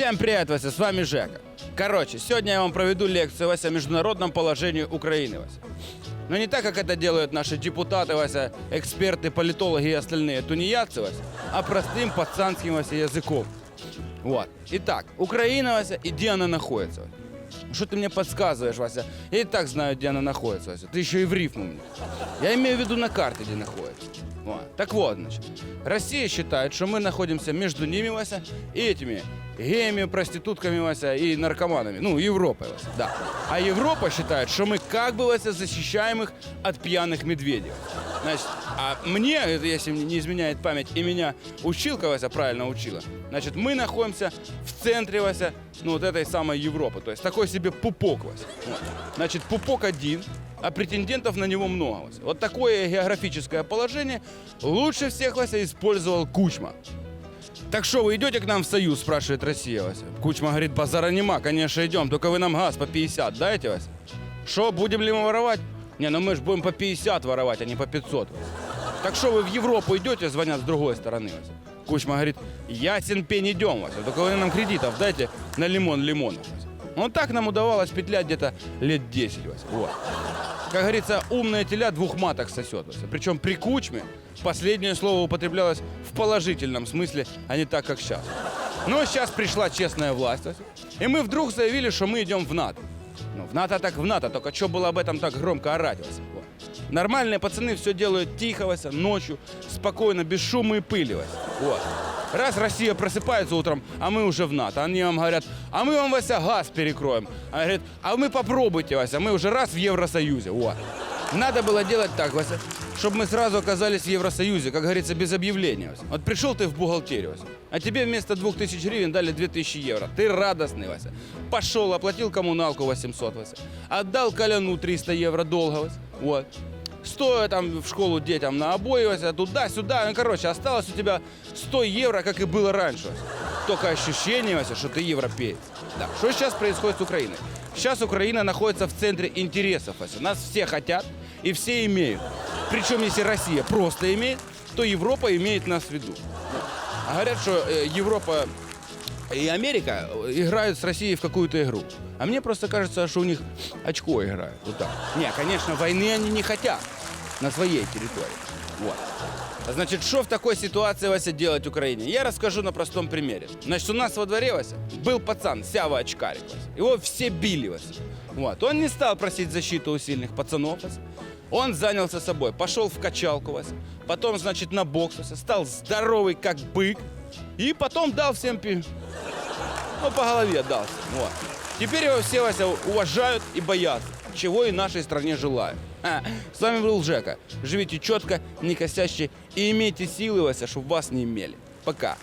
Всем привет, Вася, с вами Жека. Короче, сегодня я вам проведу лекцию, Вася, о международном положении Украины, Вася. Но не так, как это делают наши депутаты, Вася, эксперты, политологи и остальные тунеядцы, Вася, а простым пацанским, Вася, языком. Вот. Итак, Украина, Вася, и где она находится? Что ты мне подсказываешь, Вася? Я и так знаю, где она находится, Вася. Ты еще и в рифму мне. Я имею в виду на карте, где находится. Вот. Так вот, значит, Россия считает, что мы находимся между ними, Вася, и этими геями, проститутками, Вася, и наркоманами. Ну, Европой, Вася, да. А Европа считает, что мы как бы, Вася, защищаем их от пьяных медведей. Значит, а мне, если не изменяет память, и меня училка, Вася, правильно учила, значит, мы находимся в центре, Вася, ну, вот этой самой Европы. То есть такой себе пупок, Вася. Вот. Значит, пупок один, а претендентов на него много. Вася. Вот такое географическое положение лучше всех, Вася, использовал Кучма. Так что, вы идете к нам в Союз, спрашивает Россия, Вася. Кучма говорит, базара нема, конечно, идем, только вы нам газ по 50 дайте, Вася. Что, будем ли мы воровать? Не, ну мы же будем по 50 воровать, а не по 500. Вася. Так что, вы в Европу идете, звонят с другой стороны, Вася. Кучма говорит, ясен пень идем, Вася, только вы нам кредитов дайте на лимон лимонов. Вот так нам удавалось петлять где-то лет 10, Вася. Вот. Как говорится, умная теля двух маток сосет. Вася. Причем при кучме последнее слово употреблялось в положительном смысле, а не так, как сейчас. Но сейчас пришла честная власть, Вася, и мы вдруг заявили, что мы идем в НАТО. Ну, в НАТО так в НАТО, только что было об этом так громко орать, Вася? Вот. Нормальные пацаны все делают тихо, Вася, ночью, спокойно, без шума и пыли, Вася. Вот. Раз Россия просыпается утром, а мы уже в НАТО, они вам говорят, а мы вам, Вася, газ перекроем. А говорят, а вы попробуйте, Вася, мы уже раз в Евросоюзе. Вот. Надо было делать так, Вася, чтобы мы сразу оказались в Евросоюзе, как говорится, без объявления. Вася. Вот пришел ты в бухгалтерию, Вася, а тебе вместо 2000 гривен дали 2000 евро. Ты радостный, Вася. Пошел, оплатил коммуналку 800, Вася. Отдал Коляну 300 евро долга, Вася. Вот. Стоя там в школу детям на обои, туда-сюда. Ну, короче, осталось у тебя 100 евро, как и было раньше. Только ощущение, Вася, что ты европеец. Да. Что сейчас происходит с Украиной? Сейчас Украина находится в центре интересов, Вася. Нас все хотят и все имеют. Причем, если Россия просто имеет, то Европа имеет нас в виду. А говорят, что э, Европа и Америка играют с Россией в какую-то игру. А мне просто кажется, что у них очко играют. Вот так. Не, конечно, войны они не хотят на своей территории. Вот. Значит, что в такой ситуации, Вася, делать Украине? Я расскажу на простом примере. Значит, у нас во дворе, Вася, был пацан, Сява Очкарик, Вася. Его все били, Вася. Вот. Он не стал просить защиту у сильных пацанов, Вася. Он занялся собой, пошел в качалку, Вася. Потом, значит, на бокс, Вася. Стал здоровый, как бык. И потом дал всем пи... Ну, по голове дался. Вот. Теперь его все, Вася, уважают и боятся, чего и нашей стране желаю. А, с вами был Жека. Живите четко, не косяще и имейте силы, Вася, чтобы вас не имели. Пока.